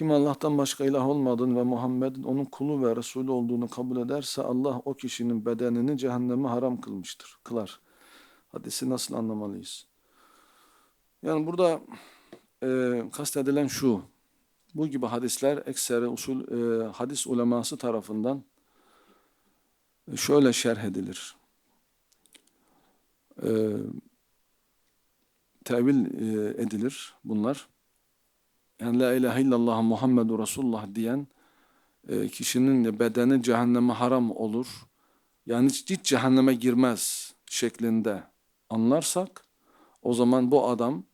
Kim Allah'tan başka ilah olmadığını ve Muhammed'in onun kulu ve Resulü olduğunu kabul ederse Allah o kişinin bedenini cehenneme haram kılmıştır, kılar. Hadisi nasıl anlamalıyız? Yani burada e, kastedilen şu, bu gibi hadisler ekseri usul e, hadis uleması tarafından şöyle şerh edilir. E, tevil e, edilir bunlar. Yani la ilahe illallah Muhammedur Resulullah diyen e, kişinin bedeni cehenneme haram olur. Yani hiç, hiç cehenneme girmez şeklinde anlarsak o zaman bu adam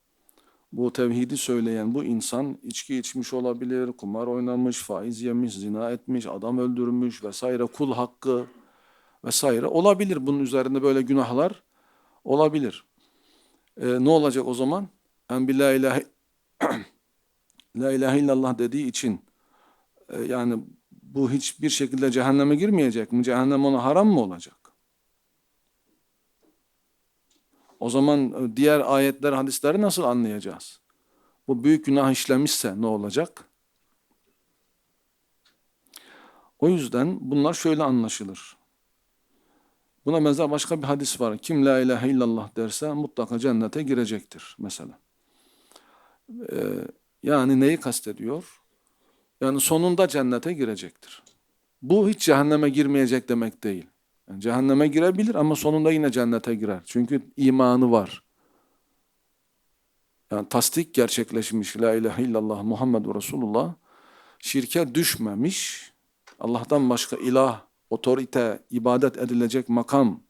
bu tevhidi söyleyen bu insan içki içmiş olabilir, kumar oynamış, faiz yemiş, zina etmiş, adam öldürmüş vesaire, kul hakkı vesaire olabilir. Bunun üzerinde böyle günahlar olabilir. Ee, ne olacak o zaman? En la ilahe, la ilahe illallah dediği için e, yani bu hiçbir şekilde cehenneme girmeyecek mi? Cehennem ona haram mı olacak? O zaman e, diğer ayetler, hadisleri nasıl anlayacağız? Bu büyük günah işlemişse ne olacak? O yüzden bunlar şöyle anlaşılır. Buna benzer başka bir hadis var. Kim la ilahe illallah derse mutlaka cennete girecektir mesela. Ee, yani neyi kastediyor? Yani sonunda cennete girecektir. Bu hiç cehenneme girmeyecek demek değil. Yani cehenneme girebilir ama sonunda yine cennete girer. Çünkü imanı var. Yani tasdik gerçekleşmiş. La ilahe illallah Muhammedur Resulullah. Şirke düşmemiş. Allah'tan başka ilah, otorite, ibadet edilecek makam,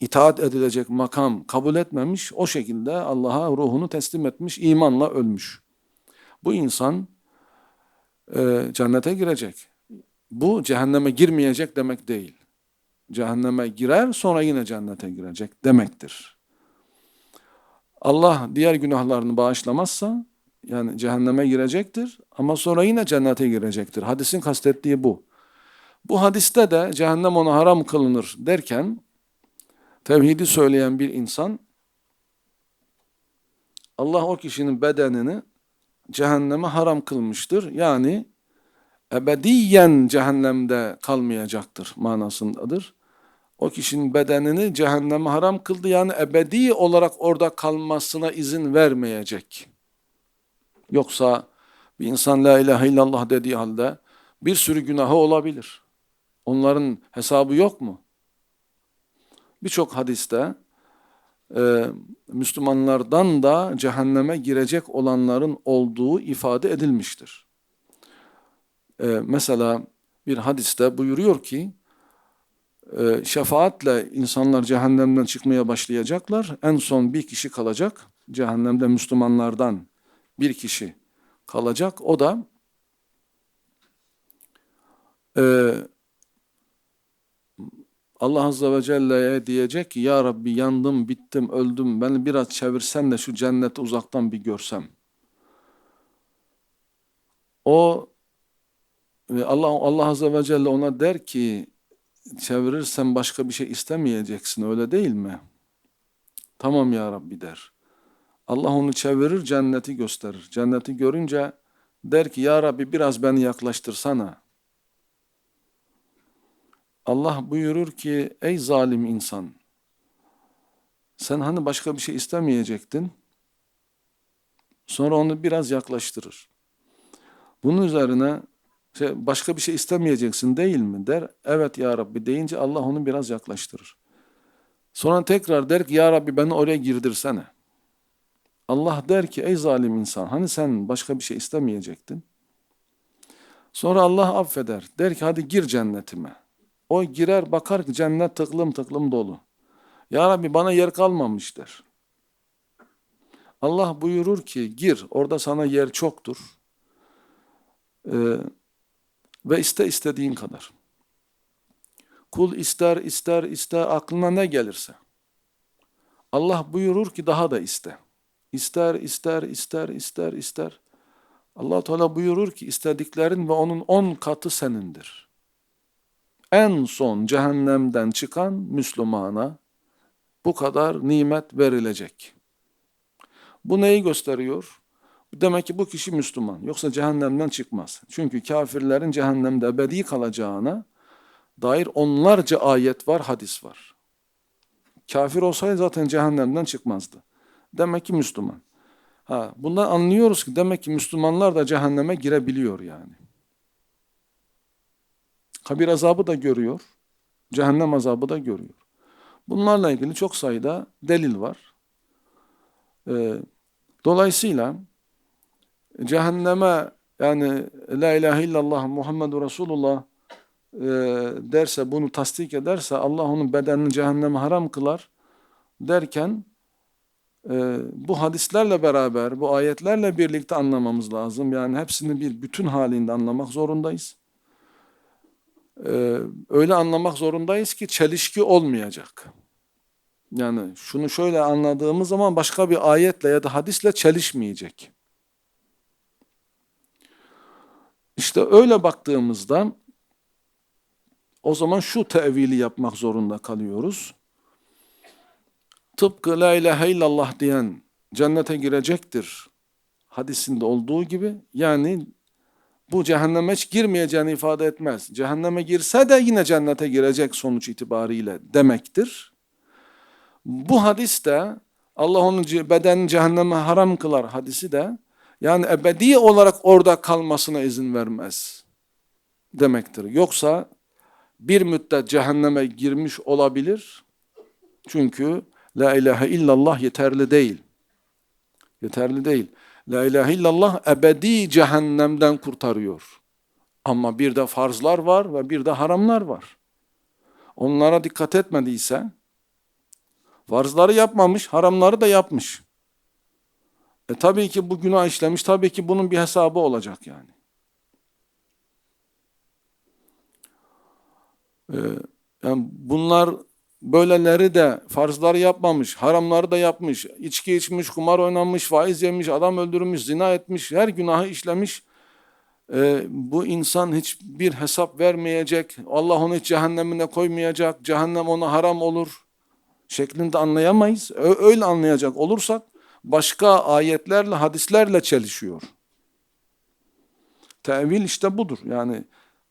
itaat edilecek makam kabul etmemiş. O şekilde Allah'a ruhunu teslim etmiş, imanla ölmüş. Bu insan e, cennete girecek. Bu cehenneme girmeyecek demek değil cehenneme girer sonra yine cennete girecek demektir. Allah diğer günahlarını bağışlamazsa yani cehenneme girecektir ama sonra yine cennete girecektir. Hadisin kastettiği bu. Bu hadiste de cehennem ona haram kılınır derken tevhidi söyleyen bir insan Allah o kişinin bedenini cehenneme haram kılmıştır. Yani ebediyen cehennemde kalmayacaktır manasındadır o kişinin bedenini cehenneme haram kıldı. Yani ebedi olarak orada kalmasına izin vermeyecek. Yoksa bir insan la ilahe illallah dediği halde bir sürü günahı olabilir. Onların hesabı yok mu? Birçok hadiste e, Müslümanlardan da cehenneme girecek olanların olduğu ifade edilmiştir. E, mesela bir hadiste buyuruyor ki e, şefaatle insanlar cehennemden çıkmaya başlayacaklar. En son bir kişi kalacak. Cehennemde Müslümanlardan bir kişi kalacak. O da e, Allah Azze ve Celle'ye diyecek ki Ya Rabbi yandım, bittim, öldüm. Beni biraz çevirsen de şu cenneti uzaktan bir görsem. O Allah Allah Azze ve Celle ona der ki çevirirsen başka bir şey istemeyeceksin öyle değil mi? Tamam ya Rabbi der. Allah onu çevirir cenneti gösterir. Cenneti görünce der ki ya Rabbi biraz beni yaklaştırsana. Allah buyurur ki ey zalim insan sen hani başka bir şey istemeyecektin. Sonra onu biraz yaklaştırır. Bunun üzerine şey, başka bir şey istemeyeceksin değil mi der. Evet ya Rabbi deyince Allah onu biraz yaklaştırır. Sonra tekrar der ki ya Rabbi beni oraya girdirsene. Allah der ki ey zalim insan hani sen başka bir şey istemeyecektin. Sonra Allah affeder. Der ki hadi gir cennetime. O girer bakar ki cennet tıklım tıklım dolu. Ya Rabbi bana yer kalmamış der. Allah buyurur ki gir orada sana yer çoktur. Ee, ve iste istediğin kadar. Kul ister ister ister aklına ne gelirse. Allah buyurur ki daha da iste. İster ister ister ister ister. Allah Teala buyurur ki istediklerin ve onun on katı senindir. En son cehennemden çıkan Müslümana bu kadar nimet verilecek. Bu neyi gösteriyor? Demek ki bu kişi Müslüman. Yoksa cehennemden çıkmaz. Çünkü kafirlerin cehennemde ebedi kalacağına dair onlarca ayet var, hadis var. Kafir olsaydı zaten cehennemden çıkmazdı. Demek ki Müslüman. Ha, bundan anlıyoruz ki demek ki Müslümanlar da cehenneme girebiliyor yani. Kabir azabı da görüyor. Cehennem azabı da görüyor. Bunlarla ilgili çok sayıda delil var. Ee, dolayısıyla cehenneme yani La ilahe illallah Muhammedur Resulullah e, derse bunu tasdik ederse Allah onun bedenini cehenneme haram kılar derken e, bu hadislerle beraber bu ayetlerle birlikte anlamamız lazım. Yani hepsini bir bütün halinde anlamak zorundayız. E, öyle anlamak zorundayız ki çelişki olmayacak. Yani şunu şöyle anladığımız zaman başka bir ayetle ya da hadisle çelişmeyecek. İşte öyle baktığımızda o zaman şu tevili yapmak zorunda kalıyoruz. Tıpkı la ilahe illallah diyen cennete girecektir hadisinde olduğu gibi yani bu cehenneme hiç girmeyeceğini ifade etmez. Cehenneme girse de yine cennete girecek sonuç itibariyle demektir. Bu hadis de Allah onun bedenini cehenneme haram kılar hadisi de yani ebedi olarak orada kalmasına izin vermez demektir. Yoksa bir müddet cehenneme girmiş olabilir. Çünkü la ilahe illallah yeterli değil. Yeterli değil. La ilahe illallah ebedi cehennemden kurtarıyor. Ama bir de farzlar var ve bir de haramlar var. Onlara dikkat etmediyse farzları yapmamış, haramları da yapmış. E tabii ki bu günah işlemiş, tabii ki bunun bir hesabı olacak yani. Ee, yani bunlar böyleleri de farzları yapmamış, haramları da yapmış, içki içmiş, kumar oynamış, faiz yemiş, adam öldürmüş, zina etmiş, her günahı işlemiş. Ee, bu insan hiçbir hesap vermeyecek, Allah onu hiç cehennemine koymayacak, cehennem ona haram olur şeklinde anlayamayız. Öyle anlayacak olursak başka ayetlerle, hadislerle çelişiyor. Tevil işte budur. Yani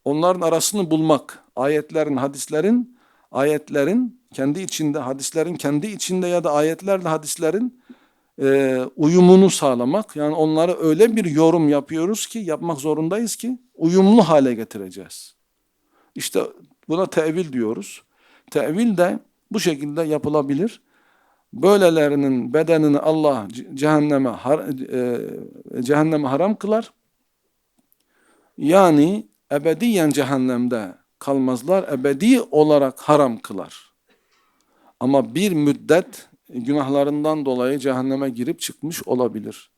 onların arasını bulmak. Ayetlerin, hadislerin, ayetlerin kendi içinde, hadislerin kendi içinde ya da ayetlerle hadislerin e, uyumunu sağlamak. Yani onları öyle bir yorum yapıyoruz ki, yapmak zorundayız ki uyumlu hale getireceğiz. İşte buna tevil diyoruz. Tevil de bu şekilde yapılabilir. Böylelerinin bedenini Allah ce- cehenneme har, e, cehenneme haram kılar. Yani ebediyen cehennemde kalmazlar, ebedi olarak haram kılar. Ama bir müddet günahlarından dolayı cehenneme girip çıkmış olabilir.